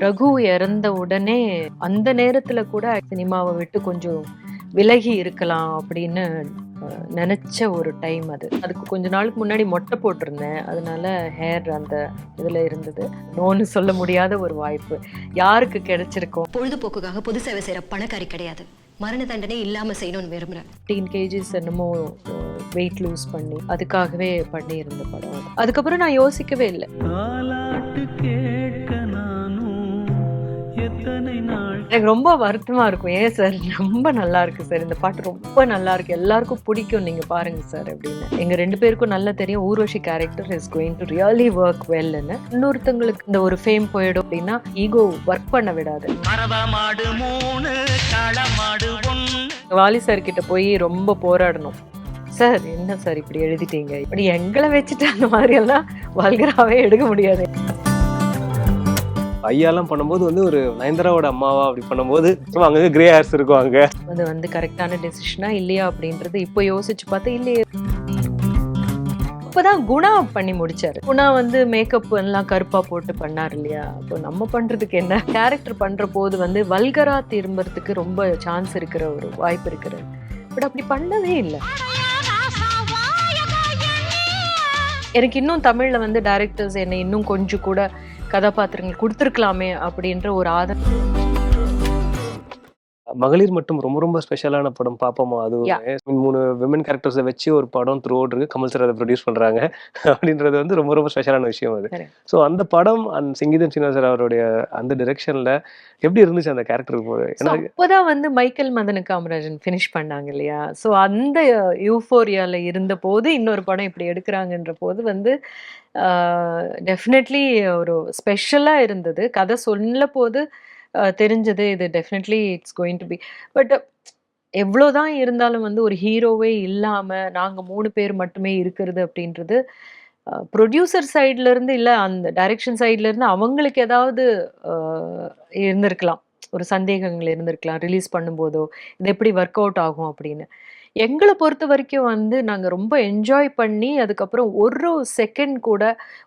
ரகு இறந்த உடனே அந்த நேரத்துல கூட சினிமாவை விட்டு கொஞ்சம் விலகி இருக்கலாம் அப்படின்னு நினைச்ச ஒரு டைம் அது. அதுக்கு கொஞ்ச நாளுக்கு முன்னாடி மொட்டை போட்டிருந்தேன். அதனால ஹேர் அந்த இதுல இருந்தது. நோன்னு சொல்ல முடியாத ஒரு வாய்ப்பு. யாருக்கு கிடைச்சிருக்கும்? பொழுதுபோக்குக்காக பொது சேவை செய்யற பணக்காரி கிடையாது. மரண தண்டனை இல்லாம செய்யணும்னு விரும்புறேன். ஃபிஃப்டீன் கேஜிஸ் என்னமோ வெயிட் லூஸ் பண்ணி அதுக்காகவே பண்ணியிருந்த படம் அது. அதுக்கப்புறம் நான் யோசிக்கவே இல்லை. கேட்க நானும் எத்தனை நாள் எனக்கு ரொம்ப வருத்தமா இருக்கும். ஏன் சார்? ரொம்ப நல்லா இருக்கு சார். இந்த பாட்டு ரொம்ப நல்லா இருக்கு. எல்லாருக்கும் பிடிக்கும். நீங்க பாருங்க சார் அப்படின்னு. எங்க ரெண்டு பேருக்கும் நல்லா தெரியும். Urvashi character is going to really work வெல்னு இன்னொருத்தங்களுக்கு இந்த ஒரு ஃபேம் போயிடும் அப்படின்னா ஈகோ ஒர்க் பண்ண விடாது. வாலி சார் கிட்ட போய் ரொம்ப போராடணும். சார் என்ன சார் இப்படி எழுதிட்டீங்க? இப்படி எங்களை வச்சுட்டு அந்த மாதிரி எல்லாம் வல்கராவே எடுக்க முடியாது. ஐயாலாம் பண்ணும்போது வந்து ஒரு நயன்தாராவோட அம்மாவா அப்படி பண்ணும்போது சும்மா அங்கங்க கிரே ஹேர்ஸ் இருக்கும் அங்க. அது வந்து கரெக்டான டெசிஷனா இல்லையா அப்படின்றது இப்போ யோசிச்சு பார்த்தா இல்லையே. இப்பதான் குணா பண்ணி முடிச்சாரு. குணா வந்து மேக்கப் எல்லாம் கருப்பா போட்டு பண்ணார் இல்லையா? அப்போ நம்ம பண்றதுக்கு என்ன? கேரக்டர் பண்ற போது வந்து வல்கரா திரும்புறதுக்கு ரொம்ப சான்ஸ் இருக்கிற ஒரு வாய்ப்பு இருக்கிறது பட் அப்படி பண்ணவே இல்லை. எனக்கு இன்னும் தமிழ்ல வந்து டைரக்டர்ஸ் என்னை இன்னும் கொஞ்சம் கூட கதாபாத்திரங்கள் கொடுத்துருக்கலாமே அப்படின்ற ஒரு ஆதரவு. மகளிர் மட்டும் ரொம்ப ரொம்ப ஸ்பெஷலான படம். பாப்போமா? அது. மூணு விமன் கேரக்டர்ஸை வச்சு ஒரு படம் த்ரூ அவுட் இருக்கு. கமல் சார் அதை ப்ரொடியூஸ் பண்றாங்க. அப்படின்றது வந்து ரொம்ப ரொம்ப ஸ்பெஷலான விஷயம் அது. ஸோ அந்த படம் அந்த சிங்கீதம் சீனிவாசர் அவருடைய அந்த டிரெக்ஷன்ல எப்படி இருந்துச்சு அந்த கேரக்டர் போது அப்போதான் வந்து மைக்கேல் மதன காமராஜன் ஃபினிஷ் பண்ணாங்க இல்லையா? ஸோ அந்த யூஃபோரியால இருந்த போது இன்னொரு படம் இப்படி எடுக்கிறாங்கன்ற போது வந்து டெஃபினெட்லி ஒரு ஸ்பெஷலா இருந்தது. கதை சொல்ல போது தெரிஞ்சது. இது definitely it's going to be but எவ்வளோதான் இருந்தாலும் வந்து ஒரு ஹீரோவே இல்லாம நாங்க மூணு பேர் மட்டுமே இருக்கிறது அப்படின்றது ப்ரொடியூசர் சைட்லேருந்து இருந்து அந்த டைரக்ஷன் சைட்லேருந்து அவங்களுக்கு ஏதாவது ஆஹ், இருந்திருக்கலாம். ஒரு சந்தேகங்கள் இருந்திருக்கலாம். ரிலீஸ் பண்ணும்போதோ இது எப்படி ஒர்க் அவுட் ஆகும் அப்படின்னு. எங்களை பொறுத்த வரைக்கும் வந்து நாங்க ரொம்ப என்ஜாய் பண்ணி அதுக்கப்புறம் ஒரு செகண்ட் கூட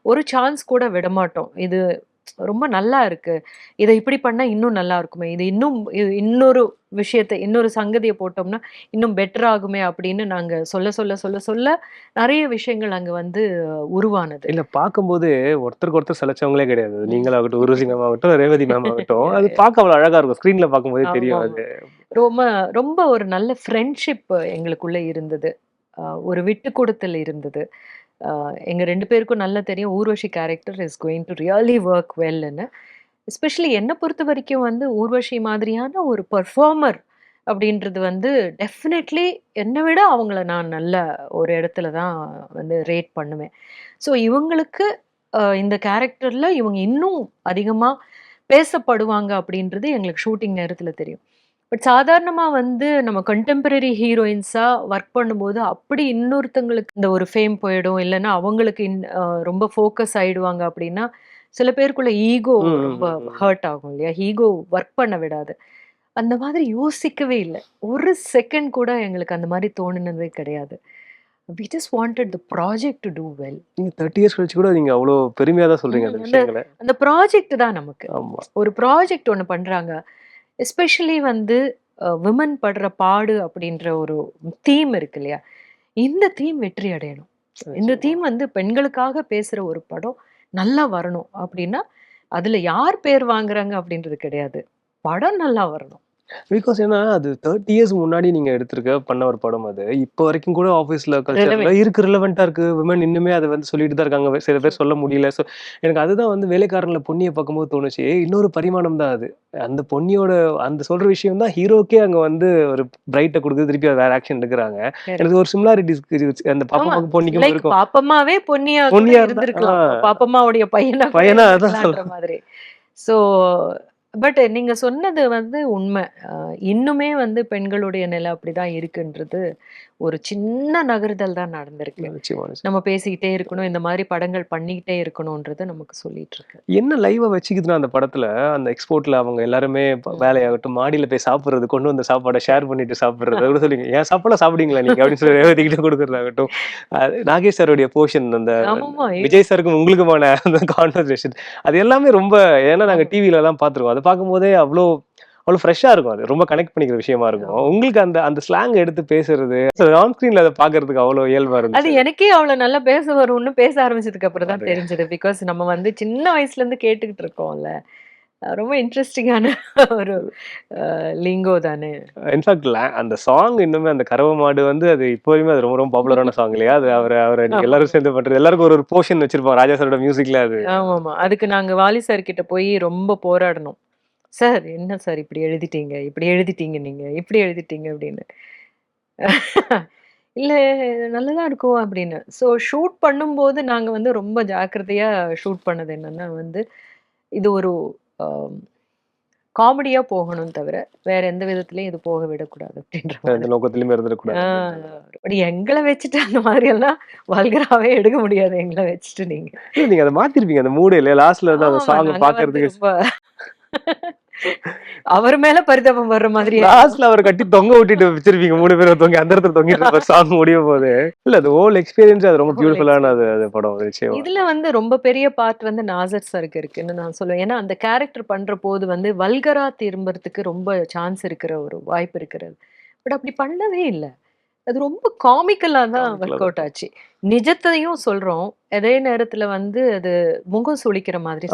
ஒரு சான்ஸ் கூட விட மாட்டோம் இது ரொம்ப நல்லா இருக்கு. இதை இப்படி பண்ணா இன்னும் நல்லா இருக்குமே. இது இன்னும் இன்னொரு விஷயத்தை இன்னொரு சங்கதியை போட்டோம்னா இன்னும் பெட்டர் ஆகுமே அப்படின்னு நாங்க சொல்ல சொல்ல சொல்ல சொல்ல நிறைய விஷயங்கள் அங்க வந்து உருவானது. இல்ல பார்க்கும்போது ஒருத்தருக்கு ஒருத்தர் சிலைச்சவங்களே கிடையாது. நீங்களாகட்டும் உருவசி மேம் ஆகட்டும் ரேவதி மேம் ஆகட்டும் அது பார்க்க அவ்வளவு அழகா இருக்கும். ஸ்க்ரீன்ல பார்க்கும்போதே தெரியும் அது. ரொம்ப ரொம்ப ஒரு நல்ல ஃப்ரெண்ட்ஷிப் எங்களுக்குள்ள இருந்தது. ஒரு விட்டு கொடுத்தல் இருந்தது. எங்கள் ரெண்டு பேருக்கும் நல்லா தெரியும். Urvashi character is going to really work வெல்னு especially என்னை பொறுத்த வரைக்கும் வந்து ஊர்வஷி மாதிரியான ஒரு பர்ஃபார்மர் அப்படின்றது வந்து டெஃபினெட்லி என்னை விட அவங்கள நான் நல்ல ஒரு இடத்துல தான் வந்து ரேட் பண்ணுவேன். ஸோ இவங்களுக்கு இந்த கேரக்டரில் இவங்க இன்னும் அதிகமாக பேசப்படுவாங்க அப்படின்றது எங்களுக்கு ஷூட்டிங் நேரத்தில் தெரியும். பட் சாதாரணமா வந்து நம்ம கண்டெம்பரரி ஹீரோயின்ஸா ஒர்க் பண்ணும்போது அப்படி இன்னொருத்தங்களுக்கு இந்த ஒரு ஃபேம் போயிடும். இல்லைன்னா அவங்களுக்கு இன்- ரொம்ப ஃபோக்கஸ் ஆயிடுவாங்க அப்படின்னா சில பேருக்குள்ள ஈகோ ரொம்ப. ஹர்ட் ஆகும் இல்லையா? ஈகோ ஒர்க் பண்ண விடாது. அந்த மாதிரி யோசிக்கவே இல்லை. ஒரு செகண்ட் கூட எங்களுக்கு அந்த மாதிரி தோணுனதே கிடையாது. We just wanted the project to do well நீங்க தேர்ட்டி இயர்ஸ் கழிச்சு கூட நீங்க அவ்வளவு பெருமையா தான் சொல்றீங்க அந்த ம், விஷயங்களை. அந்த ப்ராஜெக்ட் தான் நமக்கு. ஒரு ப்ராஜெக்ட் ஒன்று பண்றாங்க. எஸ்பெஷலி வந்து விமன் படுற பாடு அப்படின்ற ஒரு தீம் இருக்கு இல்லையா? இந்த தீம் வெற்றி அடையணும். இந்த தீம் வந்து பெண்களுக்காக பேசுற ஒரு படம் நல்லா வரணும் அப்படின்னா அதுல யார் பேர் வாங்குறாங்க அப்படின்றது கிடையாது. படம் நல்லா வரணும். பிகாஸ் ஏன்னா அது தேர்ட்டி இயர்ஸ் முன்னாடி நீங்க எடுத்திருக்க பண்ண ஒரு படம் அது. இப்போ வரைக்கும் கூட ஆஃபீஸ்ல கல்ச்சர்ல. இருக்கு ரிலவெண்டா இருக்கு. விமன் இன்னுமே அதை வந்து சொல்லிட்டு தான் இருக்காங்க. சில பேர் சொல்ல முடியல. ஸோ எனக்கு அதுதான் வந்து வேலைக்காரன்ல பொன்னியை பார்க்கும்போது தோணுச்சு. இன்னொரு பரிமாணம் தான் அது. அந்த பொன்னியோட அந்த சொல்ற விஷயம் தான் ஹீரோக்கே அங்க வந்து ஒரு பிரைட்டை கொடுக்குது. திருப்பி வேற ஆக்ஷன் எடுக்கிறாங்க. எனக்கு ஒரு சிமிலாரிட்டிஸ் அந்த பாப்பாவுக்கு பொன்னிக்கும் இருக்கும். பாப்பம்மாவே பொன்னியா பொன்னியா இருந்தா- இருந்திருக்கலாம். பாப்பம்மாவுடைய பையனா பையனா அதான் மாதிரி. சோ பட் நீங்க சொன்னது வந்து உண்மை. அஹ் இன்னுமே வந்து பெண்களுடைய நிலை அப்படிதான் இருக்குன்றது ஒரு சின்ன நகர்தல் தான் நடந்திருக்கு. நிச்சயமா நிச்சயமா. நம்ம பேசிக்கிட்டே இருக்கணும். இந்த மாதிரி படங்கள் பண்ணிக்கிட்டே இருக்கணும்ன்றது நமக்கு சொல்லிட்டு இருக்கு. என்ன லைவா வச்சுக்குதுன்னா அந்த படத்துல அந்த எக்ஸ்போர்ட்ல அவங்க எல்லாருமே ப-. வேலையாகட்டும் மாடியில போய் சாப்பிடுறது கொண்டு வந்த சாப்பாடை ஷேர் பண்ணிட்டு சாப்பிடுறது கூட சொல்லுங்க ஏன் சாப்பாடு சாப்பிடுங்களா நீங்க? அப்படின்னு சொல்லி ரேவதிக்கிட்ட கொடுக்கறதாகட்டும். அது நாகேஷ் சாருடைய போர்ஷன் அந்த ஆமாமா விஜய் சாருக்கும் உங்களுக்குமான அந்த கான்வர்சேஷன் அது எல்லாமே ரொம்ப ஏன்னா நாங்க டிவில எல்லாம் பார்த்துருக்கோம் அதை பார்க்கும்போதே அவ்வளோ அவ்வளோ ஃப்ரெஷ்ஷா இருக்கும் அது. ரொம்ப கனெக்ட் பண்ணிக்கிற விஷயமா இருக்கும். உங்களுக்கு அந்த அந்த ஸ்லாங் எடுத்து பேசுறது ஆன் ஸ்கிரீன்ல அதை பார்க்கிறதுக்கு அவ்வளோ இயல்பா அது இருந்துச்சு எனக்கே அவ்வளவு நல்லா பேச வரும்னு பேச ஆரம்பிச்சதுக்கு அப்புறம் தான் அது. தெரிஞ்சது. பிகாஸ் நம்ம வந்து சின்ன வயசுல இருந்து கேட்டுக்கிட்டு இருக்கோம்ல. ரொம்ப இன்ட்ரெஸ்டிங்கான ஒரு லிங்கோ தானே. இன்ஃபேக்ட் அந்த சாங் இன்னுமே அந்த கறவை மாடு வந்து அது இப்போ வரையுமே அது ரொம்ப ரொம்ப பாப்புலரான சாங் இல்லையா? அது அவர் அவர் ஆமா. எல்லாரும் சேர்ந்து பண்றது. எல்லாருக்கும் ஒரு ஒரு போர்ஷன் வச்சிருப்பாங்க ராஜா சாரோட மியூசிக்ல அது. ஆமாமா. அதுக்கு நாங்க வாலி சார் கிட்ட போய் ரொம்ப போராடணும். சார் என்ன சார் இப்படி எழுதிட்டீங்க? இப்படி எழுதிட்டீங்க நீங்க? இப்படி எழுதிட்டீங்க? அப்படின்னு. இல்ல நல்லதா இருக்கும் அப்படின்னு. ஸோ ஷூட் பண்ணும்போது நாங்க வந்து ரொம்ப ஜாக்கிரதையா ஷூட் பண்ணது என்னன்னா வந்து இது ஒரு காமெடியா போகணும் தவிர வேற எந்த விதத்துலயும் இது போக விடக்கூடாது அப்படின்ற நோக்கத்திலுமே இருந்துடக்கூடாது எங்களை வச்சுட்டு அந்த மாதிரி எல்லாம் வல்கராவே எடுக்க முடியாது. எங்களை வச்சுட்டு நீங்க. நீங்க அதை மாத்திருப்பீங்க அந்த மூடு இல்லையா லாஸ்ட்ல இருந்து அந்த சாங் பாக்குறதுக்கு அவர் மேல பரிதாபம் வர்ற மாதிரி லாஸ்ட்ல அவர் கட்டி தொங்க விட்டுட்டு வச்சிருப்பீங்க மூணு பேரும் தொங்கி அந்த இடத்துல தொங்கிட்டு இருப்பார் சாங் முடியும் போது. இல்ல அது ஹோல் எக்ஸ்பீரியன்ஸ் அது ரொம்ப பியூட்டிஃபுல்லான அது அது படம் நிச்சயமா. இதுல வந்து ரொம்ப பெரிய பார்ட் வந்து நாசர் சருக்கு இருக்குன்னு நான் சொல்லுவேன். ஏன்னா அந்த கேரக்டர் பண்ற போது வந்து வல்கரா திரும்புறதுக்கு ரொம்ப சான்ஸ் இருக்கிற ஒரு வாய்ப்பு இருக்கிறது. பட் அப்படி பண்ணவே இல்லை. அது ரொம்ப காமிக்கலா தான் ஒர்க் அவுட் ஆச்சு. நிஜத்தையும் சொல்றோம். அதே நேரத்துல வந்து அது முகம் சுளிக்கிற மாதிரி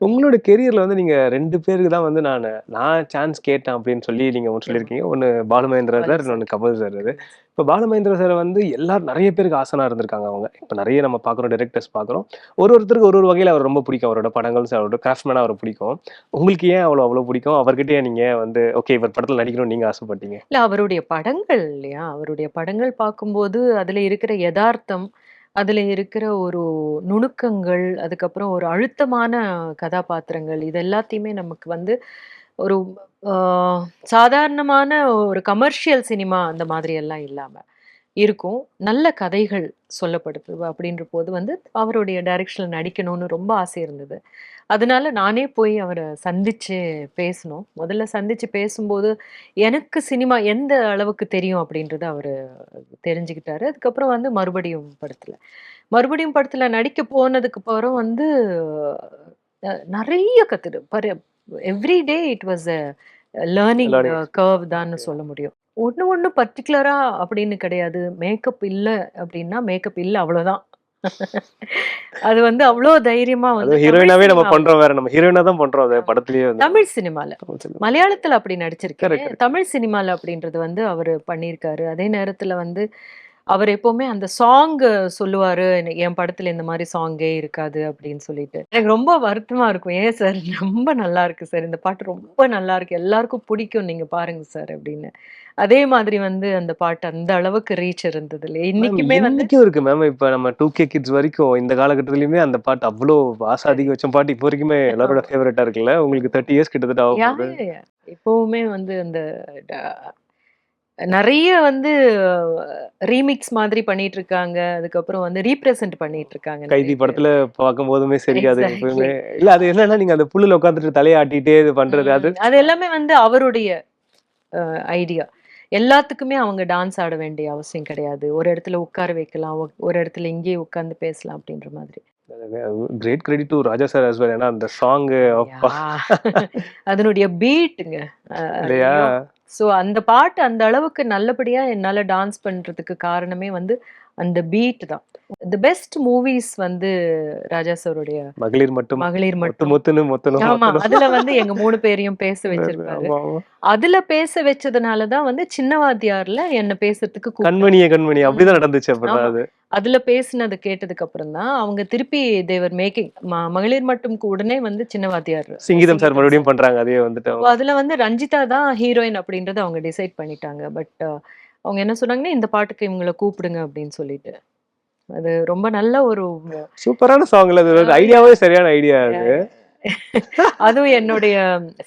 உங்களோட கெரியர்ல வந்து நீங்க ரெண்டு பேருக்கு தான் வந்து நான் நான் சான்ஸ் கேட்டேன் அப்படின்னு சொல்லி நீங்க ஒன்று சொல்லியிருக்கீங்க. ஒன்னு பாலுமகேந்திரா சார் இன்னொன்னு கமல் சார் இது. இப்போ பாலுமகேந்திரா சார் வந்து எல்லாரும் நிறைய பேருக்கு ஆசனா இருந்திருக்காங்க அவங்க. இப்போ நிறைய நம்ம பார்க்குறோம் டேரக்டர்ஸ் பார்க்குறோம். ஒரு ஒருத்தருக்கு ஒரு ஒரு வகையில் அவர் ரொம்ப பிடிக்கும். அவரோட படங்கள் அவரோட கிராஃப்ட்மேனாக அவர் பிடிக்கும். உங்களுக்கு ஏன் அவ்வளோ அவ்வளோ பிடிக்கும்? அவர்கிட்ட ஏன் நீங்க வந்து ஓகே இவர் படத்தில் நடிக்கணும்னு நீங்க ஆசைப்பட்டீங்க. இல்ல அவருடைய படங்கள் இல்லையா? அவருடைய படங்கள் பார்க்கும்போது அதுல இருக்கிற யதார்த்தம் அதுல இருக்கிற ஒரு நுணுக்கங்கள் அதுக்கப்புறம் ஒரு அழுத்தமான கதாபாத்திரங்கள் இது எல்லாத்தையுமே நமக்கு வந்து ஒரு ஆஹ், சாதாரணமான ஒரு கமர்ஷியல் சினிமா அந்த மாதிரி எல்லாம் இல்லாம இருக்கும். நல்ல கதைகள் சொல்லப்படுது அப்படின்ற போது வந்து அவருடைய டைரக்ஷன்ல நடிக்கணும்னு ரொம்ப ஆசை இருந்தது. அதனால நானே போய் அவரை சந்திச்சு பேசணும். முதல்ல சந்திச்சு பேசும்போது எனக்கு சினிமா எந்த அளவுக்கு தெரியும் அப்படின்றத அவர் தெரிஞ்சுக்கிட்டாரு. அதுக்கப்புறம் வந்து மறுபடியும் படத்துல. மறுபடியும் படத்துல நடிக்க போனதுக்கு அப்புறம் வந்து நிறைய கத்துடு பர every day it was a learning. Curve தான் சொல்ல முடியும். ஒன்று ஒன்று பர்டிகுலரா அப்படின்னு கிடையாது. மேக்கப் இல்லை அப்படின்னா மேக்கப் இல்லை அவ்வளோதான் அது வந்து அவ்வளோ தைரியமா வந்து ஹீரோயினாவே நம்ம பண்றோம் வேற நம்ம ஹீரோயினா தான் பண்றோம் அது படத்துலயே வந்து. தமிழ் சினிமால. மலையாளத்துல அப்படி correct. தமிழ் சினிமால அப்படின்றது வந்து அவர் பண்ணியிருக்காரு. அதே நேரத்துல வந்து அவர் எப்பவுமே அந்த சாங் சொல்லுவாரு "என- என் படத்துல இந்த மாதிரி சாங்கே இருக்காது அப்படின்னு சொல்லிட்டு. எனக்கு ரொம்ப வருத்தமா இருக்கும். ஏன் சார் ரொம்ப நல்லா இருக்கு சார். இந்த பாட்டு ரொம்ப நல்லா இருக்கு. எல்லாருக்கும் பிடிக்கும். நீங்க பாருங்க சார் அப்படின்னு. அதே மாதிரி வந்து அந்த பாட்டு அந்த அளவுக்கு ரீச் இருந்தது இல்லை Ma'am, இன்னைக்குமே வந்து இன்னைக்கும் இருக்கு மேம் இப்ப நம்ம டூ கே கிட்ஸ் வரைக்கும் இந்த காலகட்டத்திலயுமே அந்த பாட்டு அவ்வளோ ஆசை அதிகம் வச்ச பாட்டு இப்போ வரைக்குமே எல்லாரோட ஃபேவரட்டா இருக்குல்ல உங்களுக்கு தேர்ட்டி இயர்ஸ் கிட்டத்தட்ட ஆகும். இப்பவுமே வந்து அந்த நிறைய வந்து ரீமிக்ஸ் மாதிரி பண்ணிட்டு இருக்காங்க அதுக்கப்புறம் வந்து ரீப்ரசென்ட் பண்ணிட்டு இருக்காங்க கைதி. படத்துல பார்க்கும் போதுமே சரி அது Exactly. எப்பவுமே இல்ல அது என்னன்னா நீங்க அந்த புல்லுல உட்காந்துட்டு தலையாட்டிட்டே இது பண்றது அது அது எல்லாமே வந்து அவருடைய ஐடியா எல்லாத்துக்குமே அவங்க டான்ஸ் ஆட வேண்டிய அவசியம் கிடையாது. ஒரு இடத்துல உட்கார வைக்கலாம் ஒரு இடத்துல இங்கேயே உட்கார்ந்து பேசலாம் அப்படின்ற மாதிரி. Great credit to Raja sir well. ஏன்னா அந்த சாங் அப்பா. அதனுடைய பீட்டுங்க இல்லையா? ஸோ அந்த பாட்டு அந்த அளவுக்கு நல்லபடியா என்னால டான்ஸ் பண்றதுக்கு காரணமே வந்து அந்த பீட் தான். தி பெஸ்ட் மூவிஸ் வந்து ராஜா சாருடைய மகளிர் மட்டும் மகளிர் மட்டும். மொத்துன்னு மொத்தணும் ஆமா அதுல வந்து எங்க மூணு பேரையும் பேச வச்சிருப்பாரு. அதுல பேச வச்சதுனாலதான் வந்து சின்னவாத்தியார்ல என்ன பேசுறதுக்கு. கண்மணியே கண்மணி அப்படிதான் நடந்துச்சு. அது. அதுல பேசினது கேட்டதுக்கு அப்புறம் தான் அவங்க திருப்பி தேவர் மேக்கிங் மகளிர் மட்டும் உடனே வந்து சின்னவாத்தியார் சிங்கீதம் சார் மறுபடியும் பண்றாங்க அதே வந்துட்டு. அதுல வந்து ரஞ்சிதா தான் ஹீரோயின் அப்படின்றத அவங்க டிசைட் பண்ணிட்டாங்க. பட் அவங்க என்ன சொன்னாங்கன்னா இந்த பாட்டுக்கு இவங்கள கூப்பிடுங்க அப்படின்னு சொல்லிட்டு. அது ரொம்ப நல்ல ஒரு சூப்பரான சாங்ல அது ஐடியாவே சரியான ஐடியா அது. அதுவும் என்னுடைய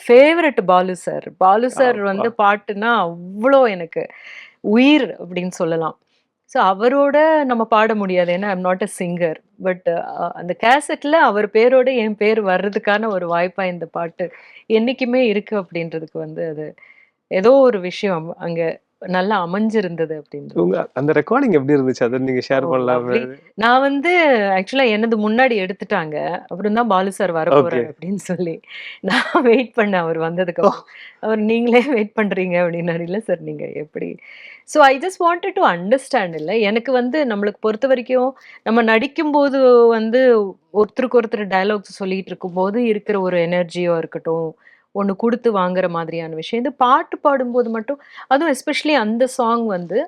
favourite Balu sir Balu sir. வந்து பாட்டுனா அவ்வளோ எனக்கு உயிர் அப்படின்னு சொல்லலாம். ஸோ அவரோட நம்ம பாட முடியாது. ஏன்னா I'm not a singer but அந்த கேசட்ல அவர் பேரோட என் பேர் வர்றதுக்கான ஒரு வாய்ப்பா இந்த பாட்டு என்னைக்குமே இருக்கு அப்படின்றதுக்கு வந்து அது ஏதோ ஒரு விஷயம். அங்க நல்லா அமைஞ்சிருந்தது அப்படின்றது. உங்க அந்த ரெக்கார்டிங் எப்படி இருந்துச்சு? அதை நீங்க ஷேர் Oh, பண்ணலாம். நான் வந்து ஆக்சுவலா என்னது முன்னாடி எடுத்துட்டாங்க. அப்புறம் தான் பாலு சார் வர. போறாரு அப்படின்னு சொல்லி. நான் வெயிட் பண்ணேன் அவர் வந்ததுக்கு அப்புறம். அவர் நீங்களே வெயிட் பண்றீங்க அப்படின்னாரு. இல்ல சார் நீங்க எப்படி? So I just wanted to understand இல்லை. எனக்கு வந்து நம்மளுக்கு பொறுத்த வரைக்கும் நம்ம நடிக்கும்போது வந்து ஒருத்தருக்கு ஒருத்தர் டயலாக்ஸ் சொல்லிட்டு இருக்கும்போது இருக்கிற ஒரு எனர்ஜியோ இருக்கட்டும். ஒன்று கொடுத்து வாங்குற மாதிரியான விஷயம். இது பாட்டு பாடும்போது மட்டும் அதுவும் எஸ்பெஷலி அந்த சாங் வந்து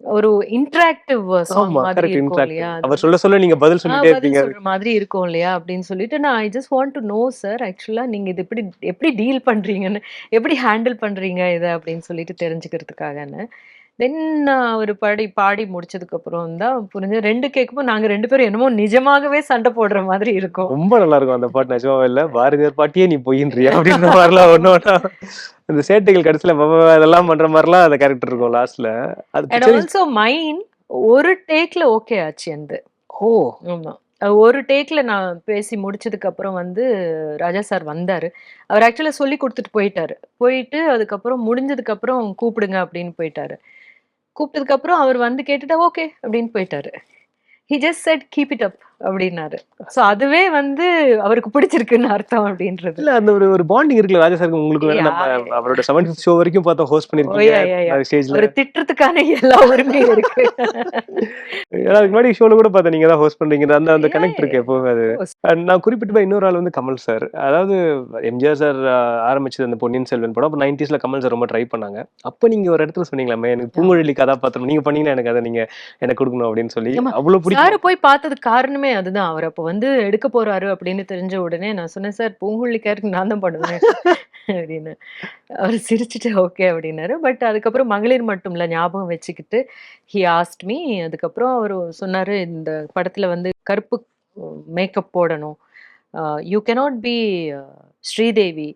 ஒரு இன்டராக்டிவ் சாங் மாதிரி இருக்கும் இல்லையா? அவர் சொல்ல சொல்ல நீங்க பதில் சொல்லிட்டே இருப்பீங்க. சொல்ற மாதிரி இருக்கும் இல்லையா? அப்படின்னு சொல்லிட்டு நான் I just want to know sir actually நீங்க இது எப்படி எப்படி டீல் பண்றீங்கன்னு எப்படி ஹேண்டில் பண்றீங்க இதை? அப்படின்னு சொல்லிட்டு தெரிஞ்சுக்கிறதுக்காகன்னு. தென் ஒரு பாடி பாடி முடிச்சதுக்கு அப்புறம் தான் புரிஞ்சு ரெண்டு கேட்கும்போது நாங்க ரெண்டு பேரும் என்னமோ நிஜமாகவே சண்டை போடுற மாதிரி இருக்கும். ரொம்ப நல்லா இருக்கும் அந்த பாட்டு நிஜமாவே இல்ல. பாரதியார் பாட்டியே நீ பொய்யின்றியா அப்படின்ற மாதிரிலாம் ஒண்ணா இந்த சேட்டைகள் கடைசியில அதெல்லாம் பண்ற மாதிரிலாம் அந்த கேரக்டர் இருக்கும் லாஸ்ட்ல அது ஆல்சோ மைண்ட் ஒரு டேக்ல ஓகே ஆச்சு அந்த ஓ. ஆமா. ஒரு டேக்ல நான் பேசி முடிச்சதுக்கு அப்புறம் வந்து ராஜா சார் வந்தாரு. அவர் ஆக்சுவலா சொல்லி கொடுத்துட்டு போயிட்டாரு. போயிட்டு அதுக்கப்புறம் முடிஞ்சதுக்கு அப்புறம் கூப்பிடுங்க அப்படின்னு போயிட்டாரு. கூப்பிட்டதுக்கு அப்புறம் அவர் வந்து கேட்டுட்டா ஓகே அப்படின்னு போயிட்டாரு. He just said keep it up அப்படின்னாரு. ஸோ அதுவே வந்து அவருக்கு பிடிச்சிருக்குன்னு அர்த்தம் அப்படின்றது. இல்ல அந்த ஒரு ஒரு பாண்டிங் இருக்குல்ல ராஜா சாருக்கு உங்களுக்கு அவரோட செவன் ஷோ வரைக்கும் பார்த்தோம் ஹோஸ்ட் Oh. பண்ணிருக்கீங்க ஸ்டேஜ்ல ஒரு திட்டுறதுக்கான எல்லா உரிமையும் இருக்கு. ஏன்னா அதுக்கு முன்னாடி ஷோல கூட பார்த்தேன் நீங்க தான் ஹோஸ்ட் பண்றீங்க அந்த அந்த கனெக்ட் இருக்கு. எப்பவுமே அது. நான் குறிப்பிட்டு இன்னொரு ஆள் வந்து கமல் சார் அதாவது எம்ஜிஆர் சார் ஆரம்பிச்சது அந்த பொன்னியின் செல்வன் படம். அப்போ நைன்டிஸ்ல கமல் சார் ரொம்ப ட்ரை பண்ணாங்க. அப்போ நீங்க ஒரு இடத்துல சொன்னீங்களாமே எனக்கு பூங்குழலி கதாபாத்திரம் நீங்க பண்ணீங்கன்னா எனக்கு அதை நீங்க எனக்கு கொடுக்கணும் அப்படின்னு சொல்லி. அவ்வளவு பிடிக்கும் சார் போய் பார்த்ததுக்கு காரணமே அதுதான். அவர் அப்போ வந்து எடுக்க போறாரு அப்படின்னு தெரிஞ்ச உடனே நான் சொன்னேன் சார் பூங்குழிக்காருக்கு நான் தான் பண்ணுவேன் அப்படின்னு. அவர் சிரிச்சுட்டு ஓகே அப்படின்னாரு. பட் அதுக்கப்புறம் மகளிர் மட்டும் இல்ல ஞாபகம் வச்சுக்கிட்டு ஹி ஆஸ்ட் மீ அதுக்கப்புறம் அவர் சொன்னாரு இந்த படத்துல வந்து கருப்பு மேக்கப் போடணும். யூ கெனாட் பி ஸ்ரீதேவி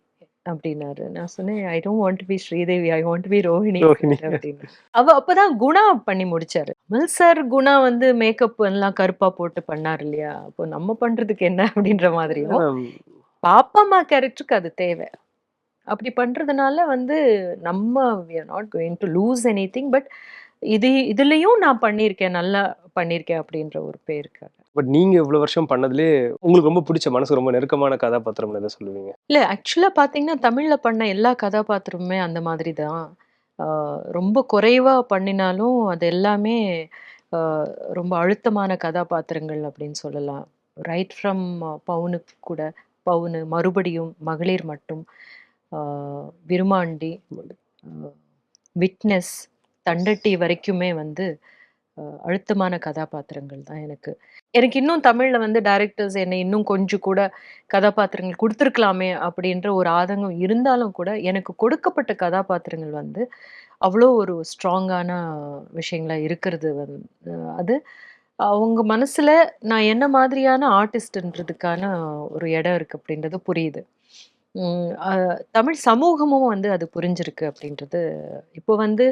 அப்படின்னாரு. நான் சொன்னேன் I don't want be Sridevi I want be Rohini. அப்படின்னு அவ அப்பதான் குணா பண்ணி முடிச்சாரு. கமல் சார் குணா வந்து மேக்கப் எல்லாம் கருப்பா போட்டு பண்ணாரு இல்லையா? அப்போ நம்ம பண்றதுக்கு என்ன அப்படின்ற மாதிரியும். பாப்பா அம்மா கேரக்டருக்கு அது தேவை. அப்படி பண்றதுனால வந்து நம்ம we are not going to lose anything but இது இதுலயும் நான் பண்ணியிருக்கேன் நல்லா பண்ணியிருக்கேன் அப்படின்ற ஒரு பேருக்காக பட் நீங்க இவ்வளவு வருஷம் பண்ணதுலே உங்களுக்கு ரொம்ப பிடிச்ச மனசு ரொம்ப நெருக்கமான கதாபாத்திரம் எதை சொல்லுவீங்க? இல்ல ஆக்சுவலா பாத்தீங்கன்னா தமிழ்ல பண்ண எல்லா கதாபாத்திரமுமே அந்த மாதிரி தான் ரொம்ப குறைவா பண்ணினாலும் அது எல்லாமே ரொம்ப அழுத்தமான கதாபாத்திரங்கள் அப்படின்னு சொல்லலாம். ரைட் ஃப்ரம் பவுனுக்கு கூட பவுனு மறுபடியும் மகளிர் மட்டும். விருமாண்டி விட்னஸ் தண்டட்டி வரைக்குமே வந்து அழுத்தமான கதாபாத்திரங்கள் தான் எனக்கு. எனக்கு இன்னும் தமிழ்ல வந்து டைரக்டர்ஸ் என்னை இன்னும் கொஞ்சம் கூட கதாபாத்திரங்கள் கொடுத்துருக்கலாமே அப்படின்ற ஒரு ஆதங்கம் இருந்தாலும் கூட எனக்கு கொடுக்கப்பட்ட கதாபாத்திரங்கள் வந்து அவ்வளோ ஒரு ஸ்ட்ராங்கான விஷயங்களா இருக்கிறது வந்து அது அவங்க மனசுல நான் என்ன மாதிரியான ஆர்டிஸ்ட்ன்றதுக்கான ஒரு இடம் இருக்கு அப்படின்றது புரியுது. உம் அஹ் தமிழ் சமூகமும் வந்து அது புரிஞ்சிருக்கு அப்படின்றது. இப்போ வந்து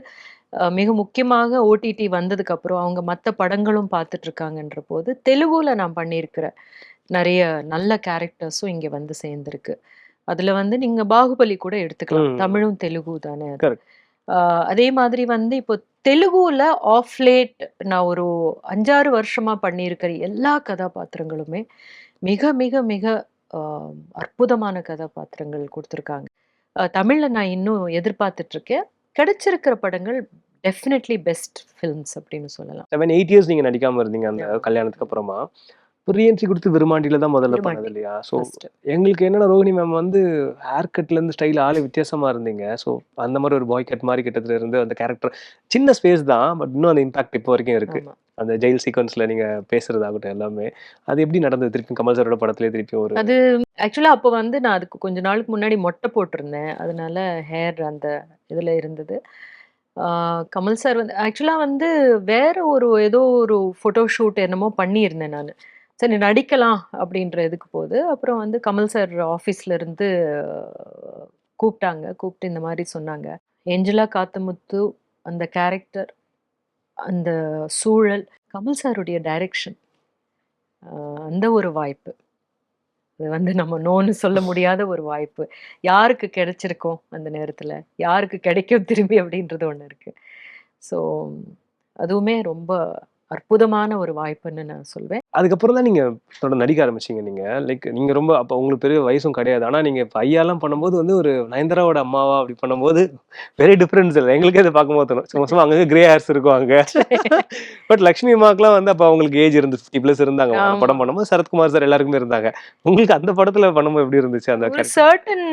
மிக முக்கியமாக ஓடிடி வந்ததுக்கு அப்புறம் அவங்க மற்ற படங்களும் பார்த்துட்டு இருக்காங்கன்ற போது தெலுங்குல நான் பண்ணியிருக்கிற நிறைய நல்ல கேரக்டர்ஸும் இங்க வந்து சேர்ந்திருக்கு அதுல வந்து நீங்க பாகுபலி கூட எடுத்துக்கலாம். தமிழும் தெலுங்கு தானே அது. Correct. ஆஹ் அதே மாதிரி வந்து இப்போ தெலுங்குல ஆஃப் லேட் நான் ஒரு அஞ்சாறு வருஷமா பண்ணியிருக்கிற எல்லா கதாபாத்திரங்களுமே மிக மிக மிக ஆஹ் அற்புதமான கதாபாத்திரங்கள் கொடுத்துருக்காங்க தமிழ்ல நான் இன்னும் எதிர்பார்த்துட்டு இருக்கேன் கிடைச்சிருக்கிற படங்கள் டெஃபினெட்லி பெஸ்ட் ஃபிலிம்ஸ் அப்படின்னு சொல்லலாம் செவன் எயிட் இயர்ஸ் நீங்க நடிக்காம இருந்தீங்க அந்த. கல்யாணத்துக்கு அப்புறமா ரீஎன்ட்ரி கொடுத்து விருமாண்டியில தான் முதல்ல. பண்ணது இல்லையா ஸோ. எங்களுக்கு என்னன்னா ரோஹிணி மேம் வந்து ஹேர் கட்ல இருந்து ஸ்டைல் ஆளே வித்தியாசமா இருந்தீங்க ஸோ அந்த மாதிரி ஒரு பாய் கட் மாதிரி கிட்டத்துல இருந்து அந்த கேரக்டர் சின்ன ஸ்பேஸ் தான் பட் இன்னும் அந்த இம்பாக்ட் இப்போ வரைக்கும் இருக்கு ஆமா. அந்த ஜெயில் சீக்வன்ஸ்ல நீங்க பேசுறதாகட்டும் எல்லாமே அது எப்படி நடந்தது? திருப்பி கமல் சாரோட படத்திலே திருப்பி ஒரு அது ஆக்சுவலா அப்போ வந்து நான் அதுக்கு கொஞ்ச நாளுக்கு முன்னாடி மொட்டை போட்டிருந்தேன். அதனால ஹேர் அந்த இதுல இருந்தது. கமல் சார் வந்து ஆக்சுவலா வந்து வேற ஒரு ஏதோ ஒரு ஃபோட்டோ ஷூட் என்னமோ பண்ணியிருந்தேன் நான். சரி நடிக்கலாம் அப்படின்ற இதுக்கு போது அப்புறம் வந்து கமல் சார் ஆஃபீஸ்ல இருந்து கூப்பிட்டாங்க. கூப்பிட்டு இந்த மாதிரி சொன்னாங்க. ஏஞ்சலா காத்தமுத்து அந்த கேரக்டர் அந்த சூழல் கமல் சாருடைய டைரக்ஷன் அந்த ஒரு வாய்ப்பு. அது வந்து நம்ம நோன்னு சொல்ல முடியாத ஒரு வாய்ப்பு. யாருக்கு கிடைச்சிருக்கோம் அந்த நேரத்தில்? யாருக்கு கிடைக்கும் திரும்பி அப்படின்றது ஒன்று இருக்குது ஸோ அதுவுமே ரொம்ப அற்புதமான ஒரு வாய்ப்புன்னு நான் சொல்வேன். அதுக்கப்புறம் தான் நீங்க தொடர்ந்து நடிக்க ஆரம்பிச்சீங்க நீங்க. லைக் நீங்க ரொம்ப அப்ப உங்களுக்கு பெரிய வயசும் கிடையாது. ஆனா நீங்க இப்ப ஐயாலாம் பண்ணும்போது வந்து ஒரு நயன்தாராவோட அம்மாவா அப்படி பண்ணும்போது பெரிய டிஃபரன்ஸ் இல்லை. எங்களுக்கே அதை பார்க்கும்போது தோணும். சும்மா சும்மா அங்கே கிரே ஹேர்ஸ் இருக்கும் அங்க. பட் லக்ஷ்மி அம்மாக்கெல்லாம் வந்து அப்ப அவங்களுக்கு ஏஜ் இருந்து ஃபிஃப்டி பிளஸ் இருந்தாங்க. படம் பண்ணும்போது சரத்குமார் சார் எல்லாருக்குமே இருந்தாங்க. உங்களுக்கு அந்த படத்துல பண்ணும்போது எப்படி இருந்துச்சு அந்த? சர்டன்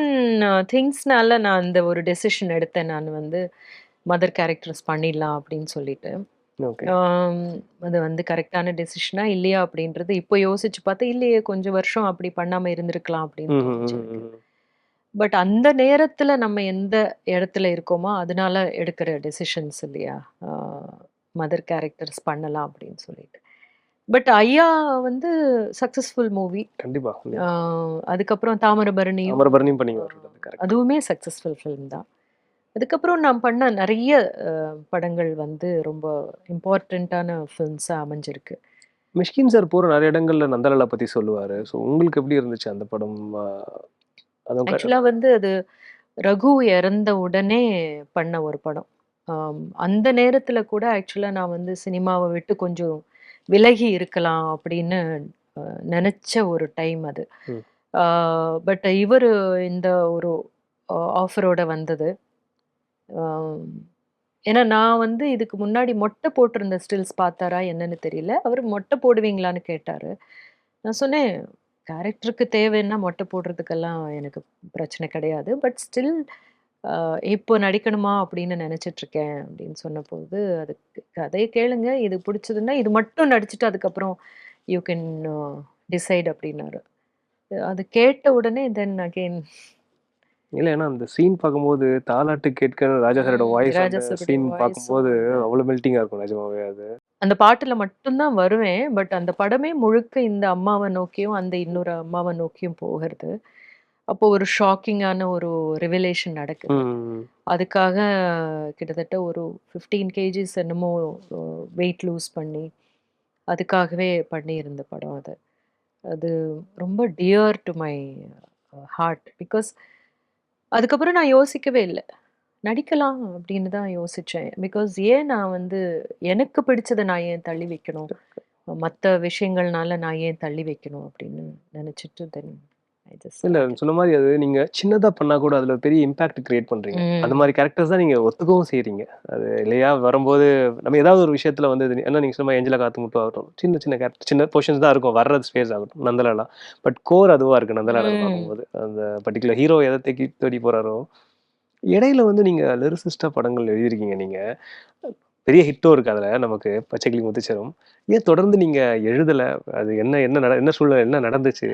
திங்ஸ்னால நான் அந்த ஒரு டெசிஷன் எடுத்தேன். நான் வந்து மதர் கேரக்டர்ஸ் பண்ணிடலாம் அப்படின்னு சொல்லிட்டு. அது வந்து கரெக்டான டெசிஷனா இல்லையா அப்படின்றது இப்போ யோசிச்சு பார்த்தா இல்லையே கொஞ்சம் வருஷம் அப்படி பண்ணாம இருந்திருக்கலாம் அப்படின்னு. பட் அந்த நேரத்துல நம்ம எந்த இடத்துல இருக்கோமோ அதனால எடுக்கிற டெசிஷன்ஸ் இல்லையா? மதர் கேரக்டர்ஸ் பண்ணலாம் அப்படின்னு சொல்லிட்டு. பட் ஐயா வந்து சக்சஸ்ஃபுல் மூவி கண்டிப்பா அதுக்கப்புறம் correct. அதுவுமே சக்ஸஸ்ஃபுல் ஃபிலிம் தான். அதுக்கப்புறம் நான் பண்ண நிறைய படங்கள் வந்து ரொம்ப இம்பார்ட்டண்ட்டான ஃபிலிம்ஸாக அமைஞ்சிருக்கு. மிஷ்கின் சார் போற நிறைய இடங்கள்ல நந்தலாலா பத்தி சொல்லுவாரு. ஸோ உங்களுக்கு எப்படி இருந்துச்சு அந்த படம்? ஆக்சுவலாக வந்து அது ரகு இறந்த உடனே பண்ண ஒரு படம். அந்த நேரத்தில் கூட ஆக்சுவலாக நான் வந்து சினிமாவை விட்டு கொஞ்சம் விலகி இருக்கலாம் அப்படின்னு நினைச்ச ஒரு டைம் அது. பட் இவர் இந்த ஒரு ஆஃபரோட வந்தது. ஏன்னா நான் வந்து இதுக்கு முன்னாடி மொட்டை போட்டிருந்த ஸ்டில்ஸ் பார்த்தாரா என்னன்னு தெரியல. அவர் மொட்டை போடுவீங்களான்னு கேட்டார். நான் சொன்னேன் கேரக்டருக்கு தேவைன்னா மொட்டை போடுறதுக்கெல்லாம் எனக்கு பிரச்சனை கிடையாது. பட் ஸ்டில் இப்போ நடிக்கணுமா அப்படின்னு நினச்சிட்ருக்கேன். அப்படின்னு சொன்னபோது அதுக்கு கதையை கேளுங்க. இது பிடிச்சதுன்னா இது மட்டும் நடிச்சுட்டு அதுக்கப்புறம் யூ கேன் டிசைட் அப்படின்னாரு. அது கேட்ட உடனே தென் அகெயின் இல்ல ஏன்னா அந்த சீன் பார்க்கும்போது தாலாட்டு கேட்க ராஜா சாரோட வாய்ஸ் ராஜா அந்த சாரோட சீன் voice. பார்க்கும்போது அவ்வளவு மெல்ட்டிங்கா இருக்கும் நிஜமாவே அது. அந்த பாட்டுல மட்டும்தான் வருவேன். பட் அந்த படமே முழுக்க இந்த அம்மாவை நோக்கியும் அந்த இன்னொரு அம்மாவை நோக்கியும் போகிறது. அப்போ ஒரு ஷாக்கிங்கான ஒரு ரிவலேஷன் நடக்குது. ம். அதுக்காக கிட்டத்தட்ட ஒரு ஃபிஃப்டீன் கேஜிஸ் என்னமோ வெயிட் லூஸ் பண்ணி அதுக்காகவே பண்ணியிருந்த படம் அது. அது ரொம்ப dear to my heart because அதுக்கப்புறம் நான் யோசிக்கவே இல்லை. நடிக்கலாம் அப்படின்னு தான் யோசித்தேன் பிகாஸ் ஏன் நான் வந்து எனக்கு பிடிச்சதை நான் ஏன் தள்ளி வைக்கணும்? மற்ற விஷயங்கள்னால நான் ஏன் தள்ளி வைக்கணும் அப்படின்னு நினச்சிட்டு தென் இல்ல சொன்ன மாதிரி அது நீங்க சின்னதா பண்ணா கூட அதுல பெரிய இம்பாக்ட் கிரியேட் பண்றீங்க. அந்த மாதிரி கேரக்டர்ஸ் தான் நீங்க ஒத்துக்கவும் செய்றீங்க. அது இல்லையா? வரும்போது நம்ம ஏதாவது ஒரு விஷயத்துல வந்து என்ன நீங்க சொன்ன ஏஞ்சலா காத்து முட்டும் ஆகட்டும். சின்ன சின்ன கேரக்டர் சின்ன போர்ஷன்ஸ் தான் இருக்கும். வர்றது ஸ்பேஸ் ஆகட்டும். நந்தலாலா. பட் கோர் அதுவா இருக்கு நந்தலாலா. பார்க்கும்போது. அந்த பர்டிகுலர் ஹீரோ எதை தேக்கி தேடி போறாரோ. இடையில வந்து நீங்க லிரிசிஸ்டா படங்கள் எழுதியிருக்கீங்க நீங்க. பெரிய ஹிட்டும் இருக்கு அதுல நமக்கு பச்சைக்கிளி முத்துச்சரம் ஏன் தொடர்ந்து நீங்க எழுதல? அது என்ன என்ன நட என்ன சூழ்நிலை என்ன நடந்துச்சு?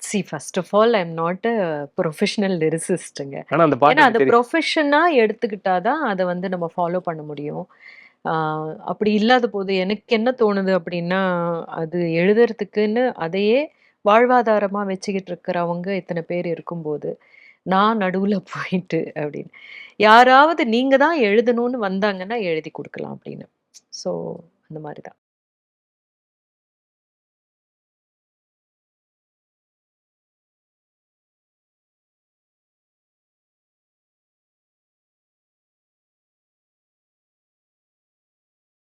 See first of all I am not a professional லிரிசிஸ்ட்டுங்க ஆனா அந்த பாட்டு அதை ப்ரொஃபஷனாக எடுத்துக்கிட்டாதான் அதை வந்து நம்ம ஃபாலோ பண்ண முடியும். அப்படி இல்லாத போது எனக்கு என்ன தோணுது அப்படின்னா அது எழுதுறதுக்குன்னு அதையே வாழ்வாதாரமா வச்சுக்கிட்டு இருக்கிறவங்க இத்தனை பேர் இருக்கும்போது. நான் நடுவுல போயிட்டு அப்படின்னு. யாராவது நீங்க தான் எழுதணும்னு வந்தாங்கன்னா எழுதி கொடுக்கலாம் அப்படின்னு. ஸோ அந்த மாதிரி தான்.